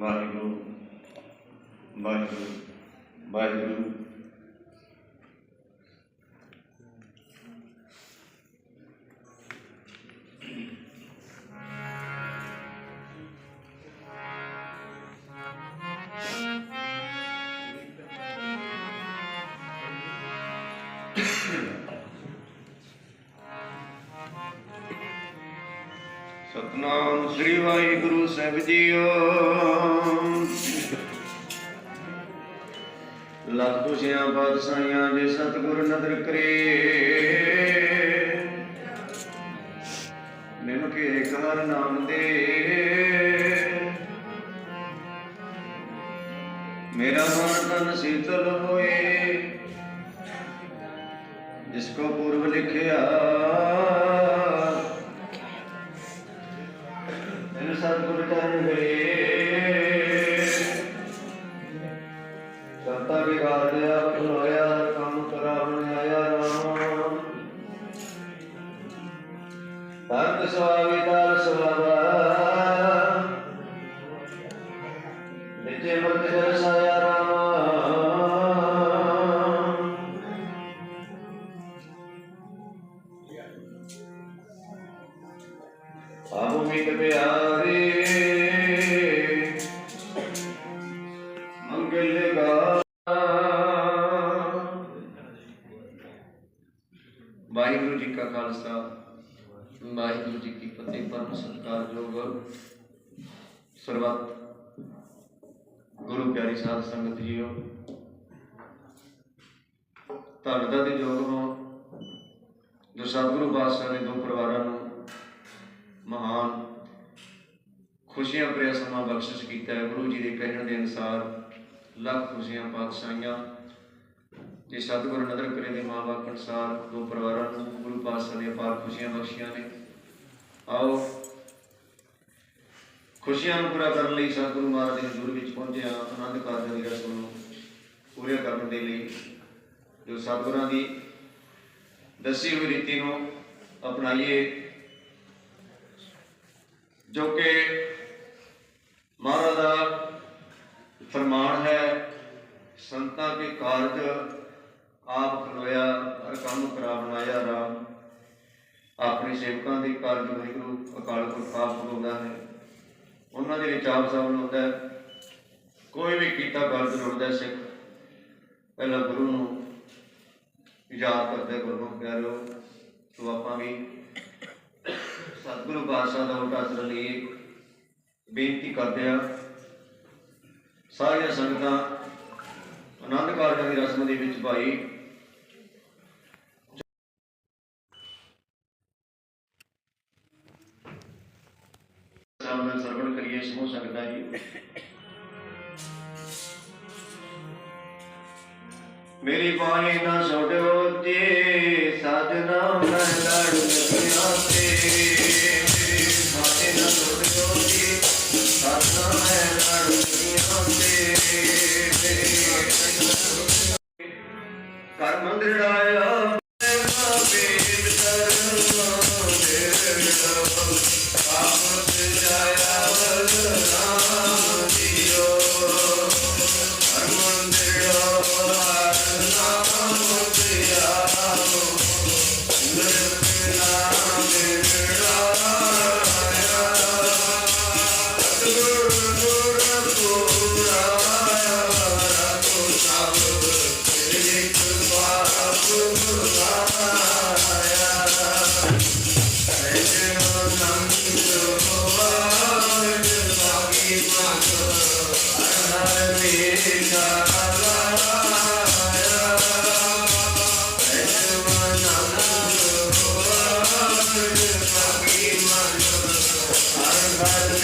ਵਾਹਿਗੁਰੂ ਵਾਹਿਗੁਰੂ ਵਾਹਿਗੁਰੂ ਸਤਨਾਮ ਸ੍ਰੀ ਵਾਹਿਗੁਰੂ ਸਾਹਿਬ ਜੀਓ। ਲੱਖ ਤੁਸਿਆਂ ਬਾਦਸ਼ਾਹਾਂ ਜੇ ਸਤਿਗੁਰ ਨਦਰ ਕਰੇ। ਨਿਮ ਕੇ ਹਰ ਨਾਮ ਦੇ। ਮੇਰਾ ਮਨ ਤਨ ਸੀਤਲ ਹੋਏ। ਜਿਸ ਕੋ ਪੂਰਵ ਲਿਖਿਆ ਕਰਤਾ ਵਿਗਾੜਿਆ ਹੋਇਆ ਕੰਮ ਕਰਾ ਆਇਆ ਰਾਮ। ਤਤ ਸੁਆਮੀ ਦਾਲ ਸੁਆਵਾ। ਨਿਜੇ ਮਤ ਜਲ ਰਾਮ। ਆਹੋ ਮਿਤ ਪਿਆਰੇ ਸਤਿਕਾਰਯੋਗ ਸਰਬੱਤ ਗੁਰੂ ਪਿਆਰੀ ਸਾਧ ਸੰਗਤ ਜੀਓ। ਧੰਨਤਾ ਦੇ ਯੋਗ ਹੋ ਜੋ ਸਤਿਗੁਰੂ ਪਾਤਸ਼ਾਹ ਨੇ ਦੋ ਪਰਿਵਾਰਾਂ ਨੂੰ ਮਹਾਨ ਖੁਸ਼ੀਆਂ ਭਰਿਆ ਸਮਾਂ ਬਖਸ਼ਿਸ਼ ਕੀਤਾ ਹੈ। ਗੁਰੂ ਜੀ ਦੇ ਕਹਿਣ ਦੇ ਅਨੁਸਾਰ ਲੱਖ ਖੁਸ਼ੀਆਂ ਪਾਤਸ਼ਾਹੀਆਂ। ਜੇ ਸਤਿਗੁਰੂ ਨਦਰ ਕਰੇ ਦੇ ਮਾਂ-ਬਾਪ ਅਨੁਸਾਰ ਦੋ ਪਰਿਵਾਰਾਂ ਨੂੰ ਗੁਰੂ ਪਾਤਸ਼ਾਹ ਨੇ ਅਪਾਰ ਖੁਸ਼ੀਆਂ ਬਖਸ਼ੀਆਂ ਨੇ। ਆਓ ਖੁਸ਼ੀਆਂ ਨੂੰ ਪੂਰਾ ਕਰਨ ਲਈ ਸਤਿਗੁਰੂ ਮਹਾਰਾਜ ਦੇ ਹਜ਼ੂਰ ਵਿੱਚ ਪਹੁੰਚਿਆ ਆਨੰਦ ਕਾਰਜ ਦੀ ਰਸਮ ਨੂੰ ਪੂਰੇ ਕਰਨ ਦੇ ਲਈ, ਜੋ ਸਤਿਗੁਰਾਂ ਦੀ ਦੱਸੀ ਹੋਈ ਰੀਤੀ ਨੂੰ ਅਪਣਾਈਏ, ਜੋ ਕਿ ਮਹਾਰਾਜ ਦਾ ਫਰਮਾਨ ਹੈ, ਸੰਤਾਂ ਕੇ ਕਾਰਜ ਆਪ ਖਲੋਇਆ ਹਰ ਕੰਮ ਕਰਾ ਬਣਾਇਆ, ਰਾਮ। ਆਪਣੇ ਸੇਵਕਾਂ ਦੇ ਕਾਰਜ ਵਾਹਿਗੁਰੂ ਅਕਾਲ ਪੁਰਖ ਆਪ ਖਲੋਦਾ ਹੈ। ਉਹਨਾਂ ਦੇ ਵਿੱਚ ਆਪ ਸਭ ਨੂੰ ਹੁੰਦਾ ਕੋਈ ਵੀ ਕੀਤਾ ਕਾਰਜ ਰੁੜਦਾ ਸਿੱਖ। ਪਹਿਲਾਂ ਗੁਰੂ ਨੂੰ ਯਾਦ ਕਰਦੇ ਗੁਰੂ ਨੂੰ ਪਿਆਰੋ ਸੋ ਆਪਾਂ ਵੀ ਸਤਿਗੁਰੂ ਪਾਤਸ਼ਾਹ ਦਾ ਉਲਟਾ ਅਸਰ ਲਈ ਬੇਨਤੀ ਕਰਦੇ ਆ ਸਾਰੀਆਂ ਸੰਗਤਾਂ ਆਨੰਦ ਕਾਰਜਾਂ ਦੀ ਰਸਮ ਦੇ ਵਿੱਚ ਭਾਈ ਮੇਰੀ ਬਾਣੀ ਨਾ ਛੋੜੋ ਜੀ। ਸਾਜਨਾ ਮੈਂ ਲੜ ਲੱਗਿਆ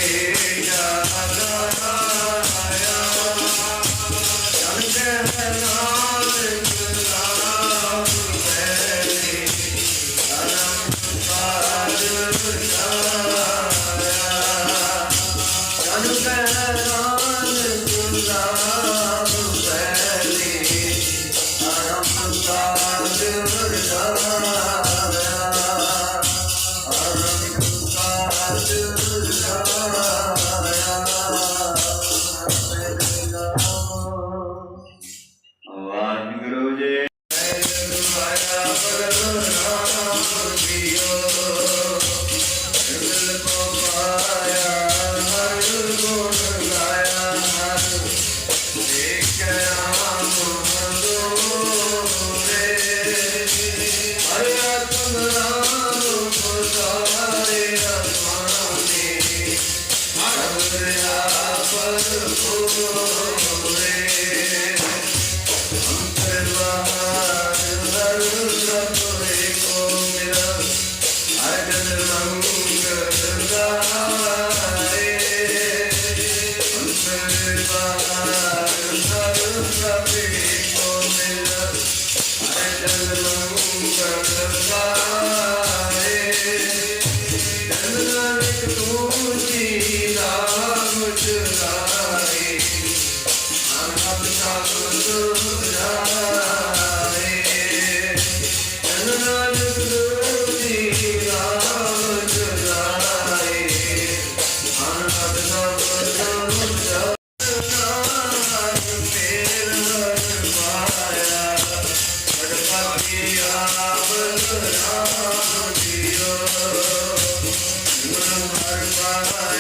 yeah. Bye.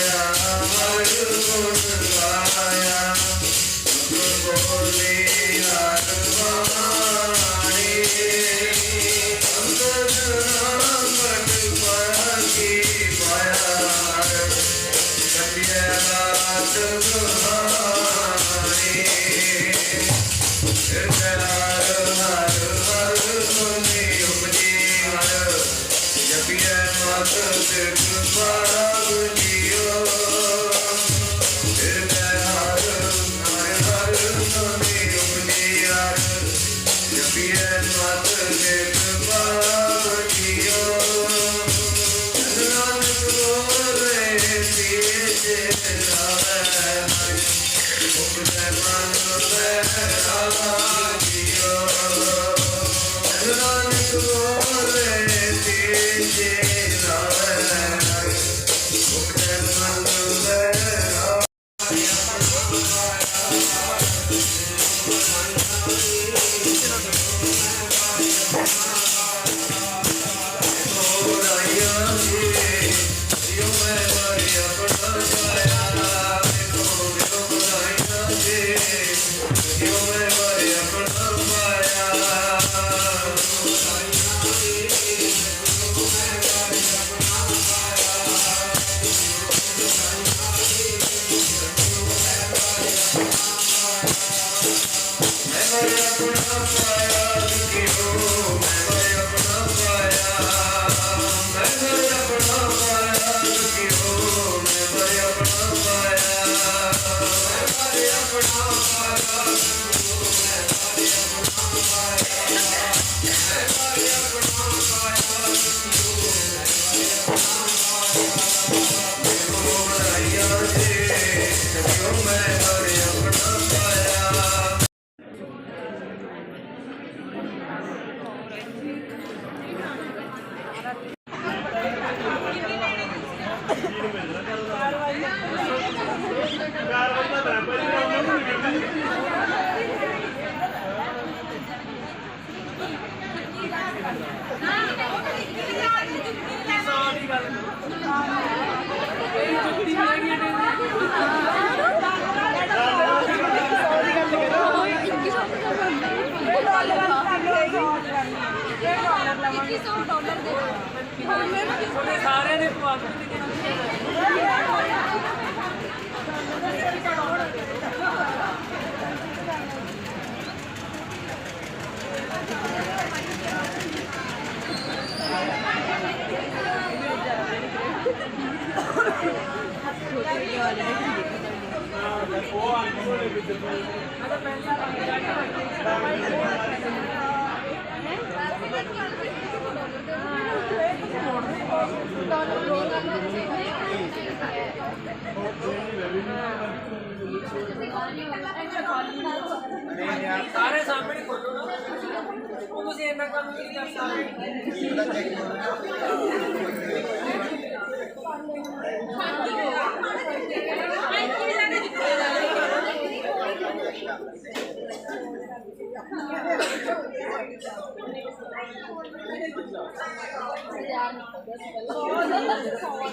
ਸਾਰਿਆਂ ਨੇ ਪਵਾ ਦਿੱਤੀ ਸਾਰੇ ਸਾਹਮਣੇ ਖੋਲੋ ਨਾ। la familia sabe. Oh, that's cool.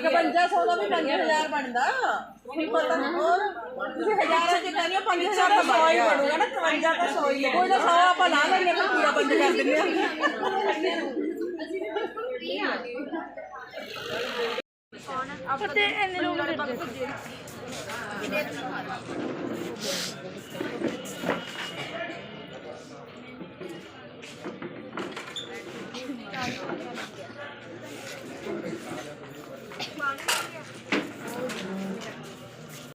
5100 ਦਾ ਵੀ 5000 ਬਣਦਾ। ਕੋਈ ਪਤਾ ਹੋਰ ਤੁਸੀਂ ਹਜ਼ਾਰਾਂ ਚ ਕਹਿੰਦੇ ਹੋ 5000 ਦਾ ਸੌ ਹੀ ਬਣੂਗਾ ਨਾ 52 ਤਾਂ ਸੌ ਹੀ ਕੋਈ ਨਾ 100 ਆਪਾਂ ਲਾ ਲੈਂਦੇ ਆਪਾਂ ਪੂਰਾ ਬੰਦ ਕਰ ਦਿੰਦੇ ਆ ਫਤੇ ਇਹਨੇ ਲੋਕ ਦੇ